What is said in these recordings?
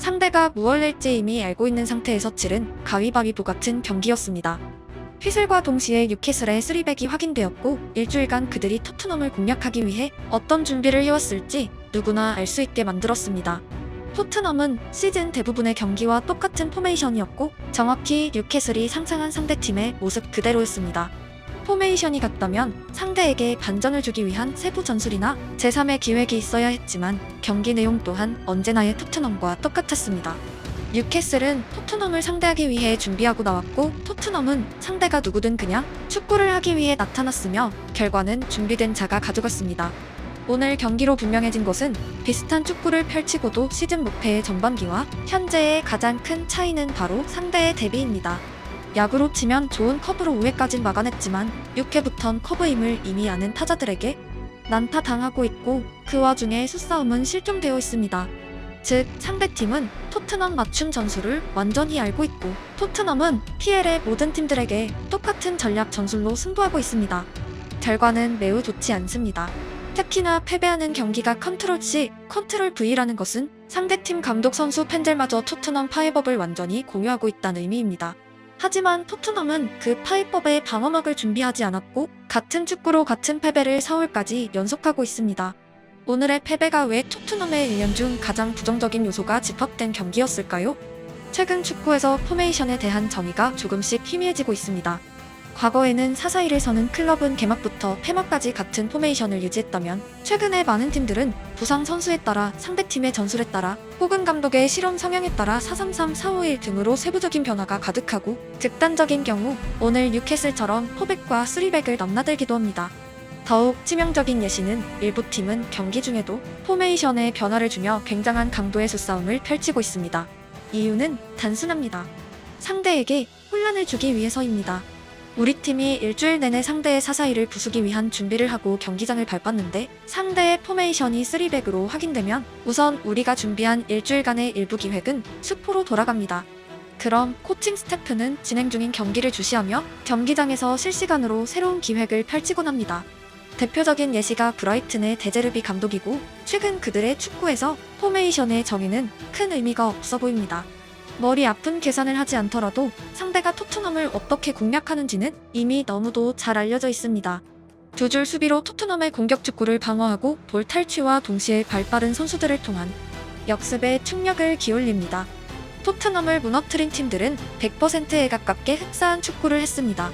상대가 무얼 낼지 이미 알고 있는 상태에서 치른 가위바위보 같은 경기였습니다. 휘슬과 동시에 뉴캐슬의 쓰리백이 확인되었고 일주일간 그들이 토트넘을 공략하기 위해 어떤 준비를 해왔을지 누구나 알 수 있게 만들었습니다. 토트넘은 시즌 대부분의 경기와 똑같은 포메이션이었고 정확히 뉴캐슬이 상상한 상대팀의 모습 그대로였습니다. 포메이션이 같다면 상대에게 반전을 주기 위한 세부 전술이나 제3의 기획이 있어야 했지만 경기 내용 또한 언제나의 토트넘과 똑같았습니다. 뉴캐슬은 토트넘을 상대하기 위해 준비하고 나왔고 토트넘은 상대가 누구든 그냥 축구를 하기 위해 나타났으며 결과는 준비된 자가 가져갔습니다. 오늘 경기로 분명해진 것은 비슷한 축구를 펼치고도 시즌 무패의 전반기와 현재의 가장 큰 차이는 바로 상대의 대비입니다. 야구로 치면 좋은 커브로 5회까진 막아냈지만 6회부턴 커브임을 이미 아는 타자들에게 난타 당하고 있고 그 와중에 수싸움은 실종되어 있습니다. 즉 상대팀은 토트넘 맞춤 전술을 완전히 알고 있고 토트넘은 PL의 모든 팀들에게 똑같은 전략 전술로 승부하고 있습니다. 결과는 매우 좋지 않습니다. 특히나 패배하는 경기가 컨트롤 C, 컨트롤 V라는 것은 상대팀 감독 선수 팬들마저 토트넘 파이법을 완전히 공유하고 있다는 의미입니다. 하지만 토트넘은 그 파이법의 방어막을 준비하지 않았고 같은 축구로 같은 패배를 4월까지 연속하고 있습니다. 오늘의 패배가 왜 토트넘의 1년 중 가장 부정적인 요소가 집합된 경기였을까요? 최근 축구에서 포메이션에 대한 정의가 조금씩 희미해지고 있습니다. 과거에는 사사이를 서는 클럽은 개막부터 폐막까지 같은 포메이션을 유지했다면 최근에 많은 팀들은 부상 선수에 따라 상대팀의 전술에 따라 혹은 감독의 실험 성향에 따라 433, 451 등으로 세부적인 변화가 가득하고 극단적인 경우 오늘 뉴캐슬처럼 포백과 쓰리백을 넘나들기도 합니다. 더욱 치명적인 예시는 일부 팀은 경기 중에도 포메이션에 변화를 주며 굉장한 강도의 수싸움을 펼치고 있습니다. 이유는 단순합니다. 상대에게 혼란을 주기 위해서입니다. 우리 팀이 일주일 내내 상대의 사사이를 부수기 위한 준비를 하고 경기장을 밟았는데 상대의 포메이션이 3백으로 확인되면 우선 우리가 준비한 일주일간의 일부 기획은 수포로 돌아갑니다. 그럼 코칭 스태프는 진행 중인 경기를 주시하며 경기장에서 실시간으로 새로운 기획을 펼치곤 합니다. 대표적인 예시가 브라이튼의 데제르비 감독이고 최근 그들의 축구에서 포메이션의 정의는 큰 의미가 없어 보입니다. 머리 아픈 계산을 하지 않더라도 상대가 토트넘을 어떻게 공략하는지는 이미 너무도 잘 알려져 있습니다. 두 줄 수비로 토트넘의 공격 축구를 방어하고 볼 탈취와 동시에 발빠른 선수들을 통한 역습에 충력을 기울입니다. 토트넘을 무너뜨린 팀들은 100%에 가깝게 흡사한 축구를 했습니다.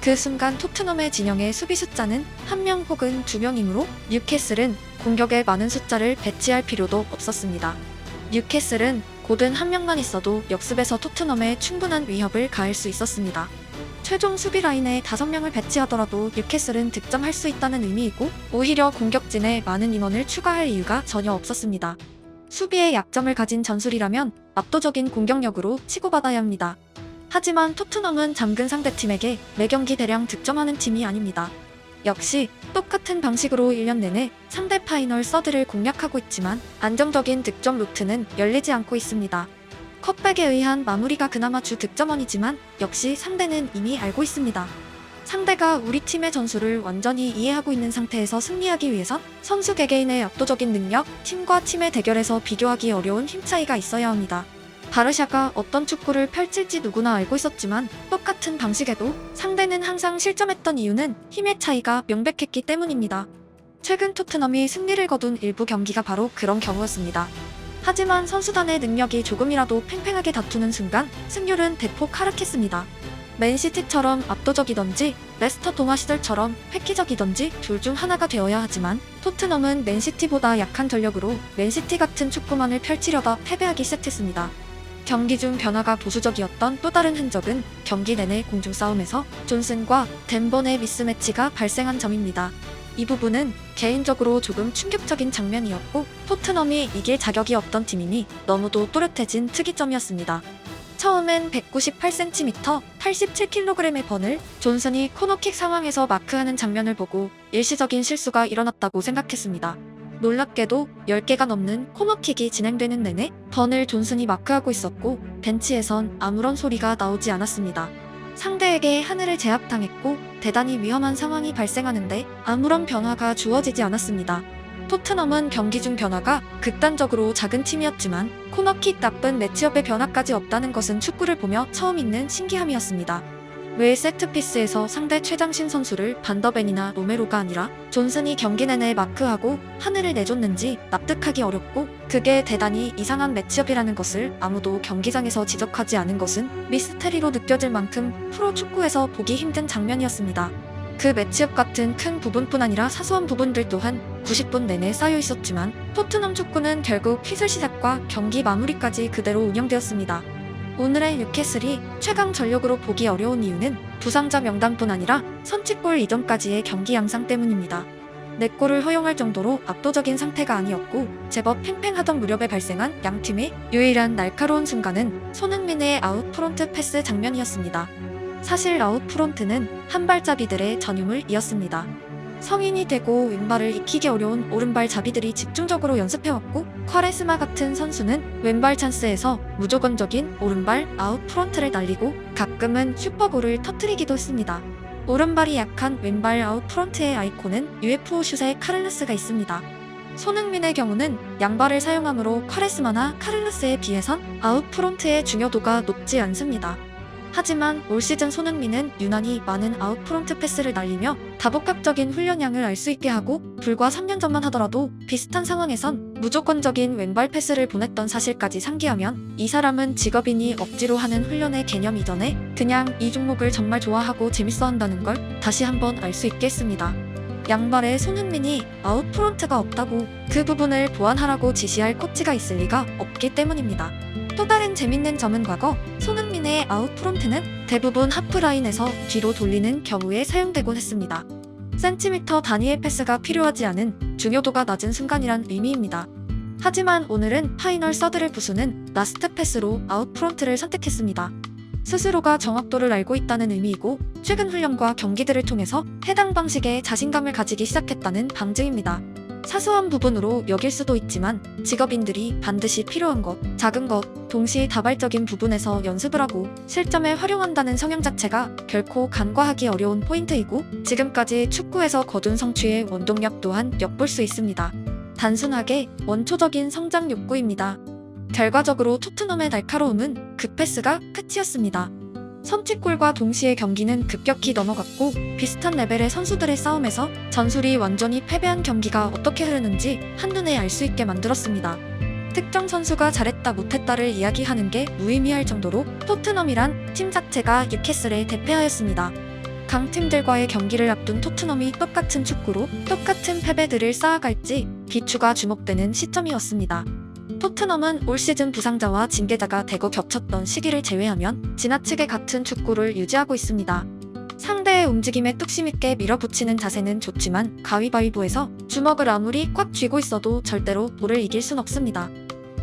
그 순간 토트넘의 진영의 수비 숫자는 한 명 혹은 두 명이므로 뉴캐슬은 공격에 많은 숫자를 배치할 필요도 없었습니다. 뉴캐슬은 곧은 한 명만 있어도 역습에서 토트넘에 충분한 위협을 가할 수 있었습니다. 최종 수비 라인에 다섯 명을 배치하더라도 뉴캐슬은 득점할 수 있다는 의미이고 오히려 공격진에 많은 인원을 추가할 이유가 전혀 없었습니다. 수비의 약점을 가진 전술이라면 압도적인 공격력으로 치고받아야 합니다. 하지만 토트넘은 잠근 상대팀에게 매경기 대량 득점하는 팀이 아닙니다. 역시 똑같은 방식으로 1년 내내 상대 파이널 서드를 공략하고 있지만 안정적인 득점 루트는 열리지 않고 있습니다. 컵백에 의한 마무리가 그나마 주 득점원이지만 역시 상대는 이미 알고 있습니다. 상대가 우리 팀의 전술을 완전히 이해하고 있는 상태에서 승리하기 위해선 선수 개개인의 압도적인 능력, 팀과 팀의 대결에서 비교하기 어려운 힘 차이가 있어야 합니다. 바르샤가 어떤 축구를 펼칠지 누구나 알고 있었지만 똑같은 방식에도 상대는 항상 실점했던 이유는 힘의 차이가 명백했기 때문입니다. 최근 토트넘이 승리를 거둔 일부 경기가 바로 그런 경우였습니다. 하지만 선수단의 능력이 조금이라도 팽팽하게 다투는 순간 승률은 대폭 하락했습니다. 맨시티처럼 압도적이던지 레스터 동화 시절처럼 획기적이던지 둘 중 하나가 되어야 하지만 토트넘은 맨시티보다 약한 전력으로 맨시티 같은 축구만을 펼치려다 패배하기 시작했습니다. 경기 중 변화가 보수적이었던 또 다른 흔적은 경기 내내 공중 싸움에서 존슨과 덴번의 미스매치가 발생한 점입니다. 이 부분은 개인적으로 조금 충격적인 장면이었고 토트넘이 이길 자격이 없던 팀이니 너무도 또렷해진 특이점이었습니다. 처음엔 198cm, 87kg의 번을 존슨이 코너킥 상황에서 마크하는 장면을 보고 일시적인 실수가 일어났다고 생각했습니다. 놀랍게도 10개가 넘는 코너킥이 진행되는 내내 번을 존슨이 마크하고 있었고 벤치에선 아무런 소리가 나오지 않았습니다. 상대에게 하늘을 제압당했고 대단히 위험한 상황이 발생하는데 아무런 변화가 주어지지 않았습니다. 토트넘은 경기 중 변화가 극단적으로 작은 팀이었지만 코너킥 나쁜 매치업의 변화까지 없다는 것은 축구를 보며 처음 있는 신기함이었습니다. 왜 세트피스에서 상대 최장신 선수를 반더벤이나 로메로가 아니라 존슨이 경기 내내 마크하고 하늘을 내줬는지 납득하기 어렵고 그게 대단히 이상한 매치업이라는 것을 아무도 경기장에서 지적하지 않은 것은 미스테리로 느껴질 만큼 프로 축구에서 보기 힘든 장면이었습니다. 그 매치업 같은 큰 부분뿐 아니라 사소한 부분들 또한 90분 내내 쌓여 있었지만 토트넘 축구는 결국 휘슬 시작과 경기 마무리까지 그대로 운영되었습니다. 오늘의 뉴캐슬이 최강 전력으로 보기 어려운 이유는 부상자 명단뿐 아니라 선취골 이전까지의 경기 양상 때문입니다. 4골을 허용할 정도로 압도적인 상태가 아니었고 제법 팽팽하던 무렵에 발생한 양 팀의 유일한 날카로운 순간은 손흥민의 아웃 프론트 패스 장면이었습니다. 사실 아웃 프론트는 한발잡이들의 전유물이었습니다. 성인이 되고 왼발을 익히기 어려운 오른발 잡이들이 집중적으로 연습해왔고 콰레스마 같은 선수는 왼발 찬스에서 무조건적인 오른발 아웃 프론트를 날리고 가끔은 슈퍼골을 터뜨리기도 했습니다. 오른발이 약한 왼발 아웃 프론트의 아이콘은 UFO 슛의 카를로스가 있습니다. 손흥민의 경우는 양발을 사용하므로 콰레스마나 카를로스에 비해선 아웃 프론트의 중요도가 높지 않습니다. 하지만 올 시즌 손흥민은 유난히 많은 아웃 프론트 패스를 날리며 다복합적인 훈련량을 알 수 있게 하고 불과 3년 전만 하더라도 비슷한 상황에선 무조건적인 왼발 패스를 보냈던 사실까지 상기하면 이 사람은 직업인이 억지로 하는 훈련의 개념 이전에 그냥 이 종목을 정말 좋아하고 재밌어 한다는 걸 다시 한번 알 수 있겠습니다. 양발에 손흥민이 아웃 프론트가 없다고 그 부분을 보완하라고 지시할 코치가 있을 리가 없기 때문입니다. 또 다른 재밌는 점은 과거 손흥민의 아웃 프론트는 대부분 하프라인에서 뒤로 돌리는 경우에 사용되곤 했습니다. 센티미터 단위의 패스가 필요하지 않은 중요도가 낮은 순간이란 의미입니다. 하지만 오늘은 파이널 서드를 부수는 라스트 패스로 아웃 프론트를 선택했습니다. 스스로가 정확도를 알고 있다는 의미이고 최근 훈련과 경기들을 통해서 해당 방식에 자신감을 가지기 시작했다는 방증입니다. 사소한 부분으로 여길 수도 있지만 직업인들이 반드시 필요한 것, 작은 것, 동시다발적인 부분에서 연습을 하고 실점에 활용한다는 성향 자체가 결코 간과하기 어려운 포인트이고 지금까지 축구에서 거둔 성취의 원동력 또한 엿볼 수 있습니다. 단순하게 원초적인 성장 욕구입니다. 결과적으로 토트넘의 날카로움은 그 패스가 끝이었습니다. 선취골과 동시에 경기는 급격히 넘어갔고 비슷한 레벨의 선수들의 싸움에서 전술이 완전히 패배한 경기가 어떻게 흐르는지 한눈에 알 수 있게 만들었습니다. 특정 선수가 잘했다 못했다를 이야기하는 게 무의미할 정도로 토트넘이란 팀 자체가 뉴캐슬에 대패하였습니다. 강팀들과의 경기를 앞둔 토트넘이 똑같은 축구로 똑같은 패배들을 쌓아갈지 비추가 주목되는 시점이었습니다. 토트넘은 올 시즌 부상자와 징계자가 대거 겹쳤던 시기를 제외하면 지나치게 같은 축구를 유지하고 있습니다. 상대의 움직임에 뚝심 있게 밀어붙이는 자세는 좋지만 가위바위보에서 주먹을 아무리 꽉 쥐고 있어도 절대로 볼을 이길 순 없습니다.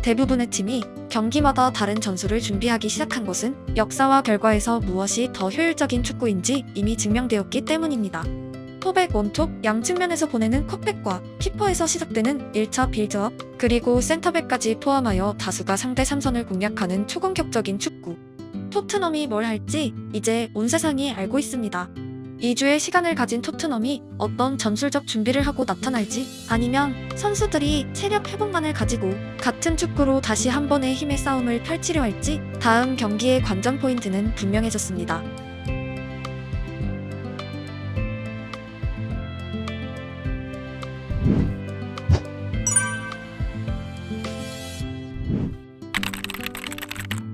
대부분의 팀이 경기마다 다른 전술을 준비하기 시작한 것은 역사와 결과에서 무엇이 더 효율적인 축구인지 이미 증명되었기 때문입니다. 토백 원톱 양 측면에서 보내는 컵백과 키퍼에서 시작되는 1차 빌드업 그리고 센터백까지 포함하여 다수가 상대 삼선을 공략하는 초공격적인 축구. 토트넘이 뭘 할지 이제 온 세상이 알고 있습니다. 2주의 시간을 가진 토트넘이 어떤 전술적 준비를 하고 나타날지 아니면 선수들이 체력 회복만을 가지고 같은 축구로 다시 한 번의 힘의 싸움을 펼치려 할지 다음 경기의 관전 포인트는 분명해졌습니다.